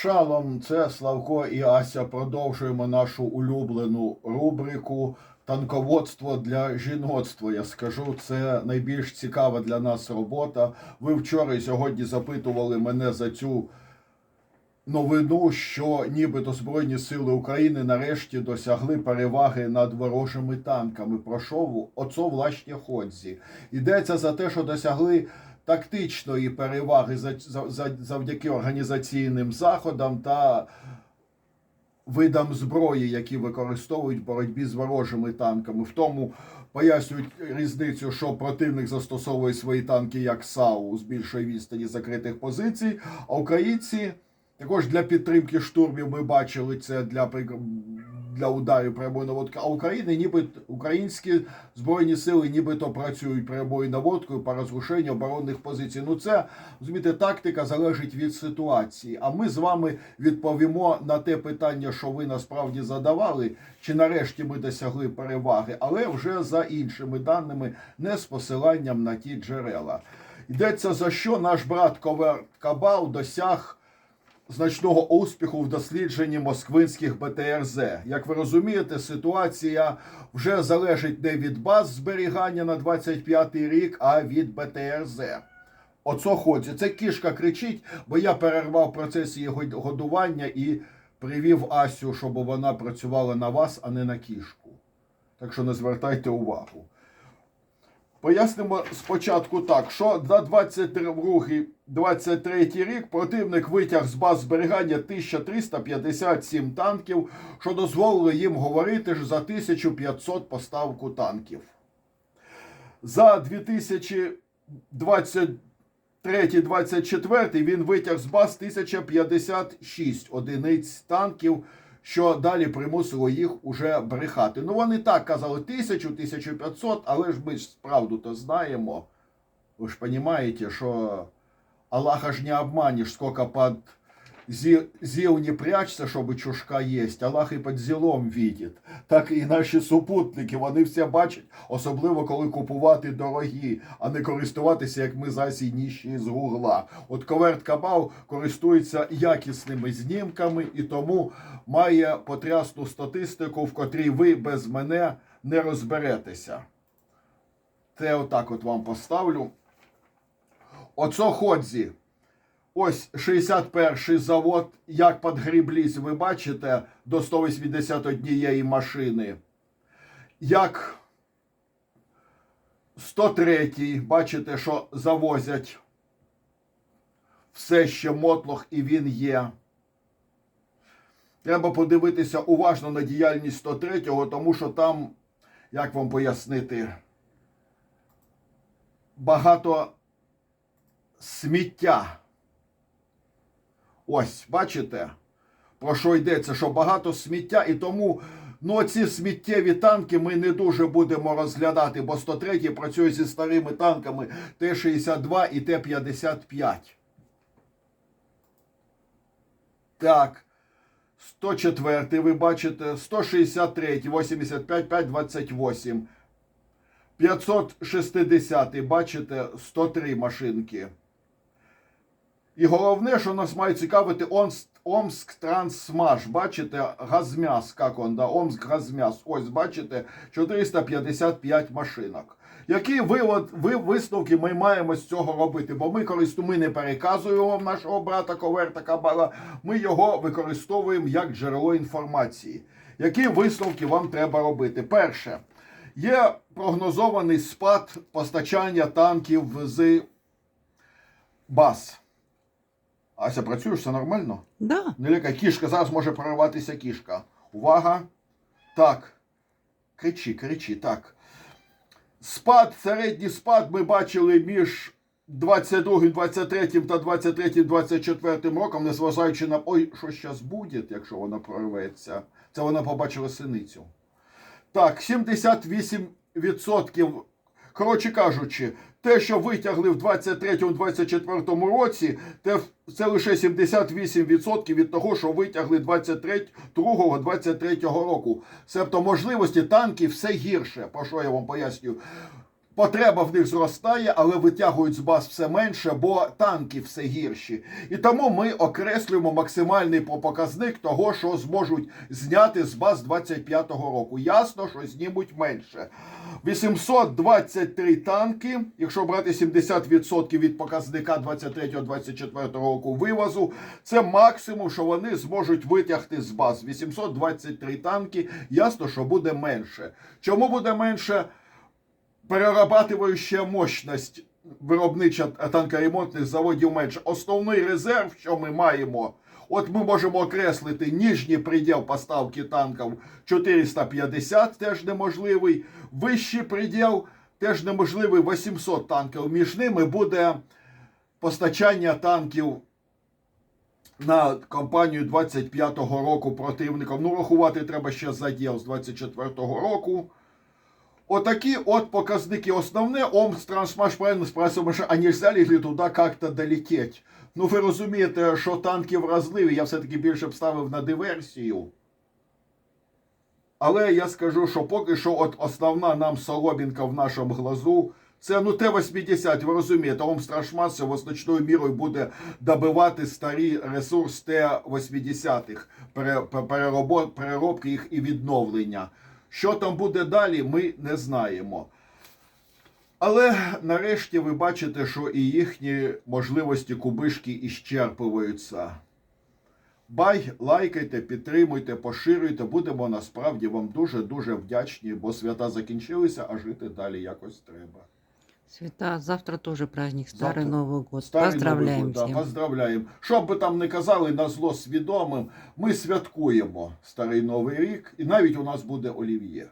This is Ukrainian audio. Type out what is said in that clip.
Шалом, це Славко і Ася. Продовжуємо нашу улюблену рубрику Танководство для жіноцтва. Я скажу, це найбільш цікава для нас робота. Ви вчора і сьогодні запитували мене за цю новину, що нібито Збройні Сили України нарешті досягли переваги над ворожими танками. Про що оцо власне ходзі. Йдеться за те, що досягли тактичної переваги за- за- за- завдяки організаційним заходам та видам зброї, які використовують в боротьбі з ворожими танками. В тому пояснюють різницю, що противник застосовує свої танки як САУ з більшої відстані закритих позицій, а українці. Також для підтримки штурмів ми бачили це для для ударів прямої наводки. А України, ніби українські збройні сили, нібито працюють прямою наводкою по розрушенню оборонних позицій. Ну це розумієте, тактика залежить від ситуації. А ми з вами відповімо на те питання, що ви насправді задавали, чи нарешті ми досягли переваги, але вже за іншими даними, не з посиланням на ті джерела. Йдеться за що наш брат Ковер Кабал досяг значного успіху в дослідженні москвинських БТРЗ. Як ви розумієте, ситуація вже залежить не від баз зберігання на 25-й рік, а від БТРЗ. Оцо ходзі. Це кішка кричить, бо я перервав процес її годування і привів Асю, щоб вона працювала на вас, а не на кішку. Так що не звертайте увагу. Пояснимо спочатку так, що за 22-23 рік противник витяг з баз зберігання 1357 танків, що дозволило їм говорити ж за 1500 поставку танків. За 2023-2024 він витяг з баз 1056 одиниць танків, що далі примусило їх уже брехати. Ну вони так казали 1000, 1500, але ж ми ж правду то знаємо. Ви ж розумієте, що Аллаха ж не обманешь, сколько под зи- зил не прячься, чтобы чушка есть. Аллах і під зілом видить. Так і наші супутники, вони все бачать, особливо коли купувати дорогі, а не користуватися, як ми засій ніщі з гугла. От Коверт Кабал користується якісними знімками і тому має потрясну статистику, в котрій ви без мене не розберетеся. Це отак от вам поставлю. Оцо ходзі. Ось 61-й завод, як подгріблись, ви бачите, до 181 машини. Як 103-й, бачите, що завозять все ще мотлох і він є. Треба подивитися уважно на діяльність 103-го, тому що там, як вам пояснити, багато сміття. Ось, бачите, про що йдеться, що багато сміття, і тому ну, ці сміттєві танки ми не дуже будемо розглядати, бо 103 працює зі старими танками Т-62 і Т-55. Так. 104 ви бачите, 163, 85, 5, 28. 560, бачите, 103 машинки. І головне, що нас має цікавити Омск, Трансмаш. Бачите, газмяс, як он, да? Омск газмяс. Ось, бачите, 455 машинок. Які вивод, ви, висновки ми маємо з цього робити? Бо ми користу, ми не переказуємо нашого брата Коверта Кабала, ми його використовуємо як джерело інформації. Які висновки вам треба робити? Перше, є прогнозований спад постачання танків з баз. Ася, працюєш, все нормально? Да. Не лякай, кішка, зараз може прорватися кішка. Увага. Так. Кричи, кричи, так. Спад, середній спад ми бачили між 22, 23 та 23, 24 роком, незважаючи на ой, що зараз буде, якщо вона прорветься. Це вона побачила синицю. Так, 78%. Коротше кажучи, те, що витягли в 23-24 році, те, це лише 78% від того, що витягли 22-23 року. Себто можливості танків все гірше. Про що я вам поясню? Потреба в них зростає, але витягують з баз все менше, бо танки все гірші. І тому ми окреслюємо максимальний показник того, що зможуть зняти з баз 25-го року. Ясно, що знімуть менше. 823 танки, якщо брати 70% від показника 23-24 року вивозу, це максимум, що вони зможуть витягти з баз. 823 танки, ясно, що буде менше. Чому буде менше? Перерабатуюча мощність виробнича танкоремонтних заводів менше. Основний резерв, що ми маємо, от ми можемо окреслити ніжній приділ поставки танків 450, теж неможливий. Вищий приділ теж неможливий 800 танків. Між ними буде постачання танків. На кампанію 25-го року противникам. Ну, рахувати треба ще заділ з 24-го року. Отакі от показники. Основне, Омстрансмаш правильно спросил, а нельзя ли туди как-то долететь? Ну, ви розумієте, що танки вразливі, я все-таки більше б ставив на диверсію. Але я скажу, що поки що от основна нам соломінка в нашому глазу. Це ну Т-80, ви розумієте, Омстрашмас в значною мірою буде добивати старі ресурс Т-80-х, пере- пе- переробо- переробки їх і відновлення. Що там буде далі, ми не знаємо. Але нарешті ви бачите, що і їхні можливості кубишки іщерпуються. Бай, лайкайте, підтримуйте, поширюйте. Будемо насправді вам дуже-дуже вдячні, бо свята закінчилися, а жити далі якось треба. Света, завтра тоже праздник, Старый Завтра. Новый год. Старий Поздравляем Новий год, да, всем. поздравляємо. Що би там не казали на зло свідомим, ми святкуємо Старий Новий рік, і навіть у нас буде олів'є.